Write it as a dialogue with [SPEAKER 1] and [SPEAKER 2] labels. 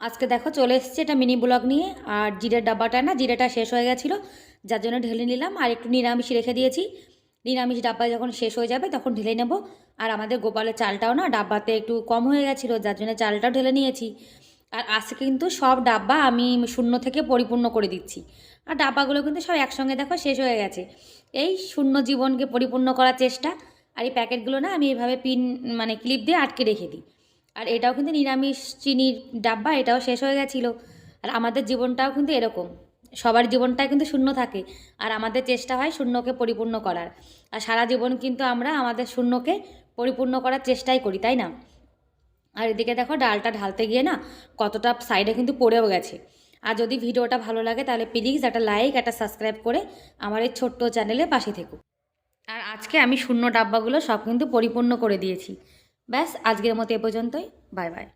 [SPEAKER 1] আজকে দেখো চলে এসেছে এটা মিনি ব্লগ নিয়ে, আর জিরের ডাব্বাটা না জিরেটা শেষ হয়ে গেছিল, যার জন্য ঢেলে নিলাম, আর একটু নিরামিষ রেখে দিয়েছি। নিরামিষ ডাব্বা যখন শেষ হয়ে যাবে তখন ঢেলে নেব, আর আমাদের গোপালের চালটাও না ডাব্বাতে একটু কম হয়ে গেছিল, যার জন্য চালটাও ঢেলে নিয়েছি। আর আজকে কিন্তু সব ডাব্বা আমি শূন্য থেকে পরিপূর্ণ করে দিচ্ছি। আর ডাব্বাগুলো কিন্তু সব একসঙ্গে দেখো শেষ হয়ে গেছে। এই শূন্য জীবনকে পরিপূর্ণ করার চেষ্টা, আর এই প্যাকেটগুলো না আমি এভাবে পিন মানে ক্লিপ দিয়ে আটকে রেখে দিই। আর এটাও কিন্তু নিরামিষ চিনির ডাব্বা, এটাও শেষ হয়ে গেছিল। আর আমাদের জীবনটাও কিন্তু এরকম। সবার জীবনটাই কিন্তু শূন্য থাকে। আর আমাদের চেষ্টা হয় শূন্যকে পরিপূর্ণ করার। আর সারা জীবন কিন্তু আমরা আমাদের শূন্যকে পরিপূর্ণ করার চেষ্টাই করি, তাই না? আর এদিকে দেখো, ডালটা ঢালতে গিয়ে না কতটা সাইডে কিন্তু পড়েও গেছে। আর যদি ভিডিওটা ভালো লাগে তাহলে প্লিজ একটা লাইক, একটা সাবস্ক্রাইব করে আমার এই ছোট্ট চ্যানেলে পাশে থেকো। আর আজকে আমি শূন্য ডাব্বাগুলো সব কিন্তু পরিপূর্ণ করে দিয়েছি। ব্যাস আজকের মতো এ পর্যন্তই। Bye bye.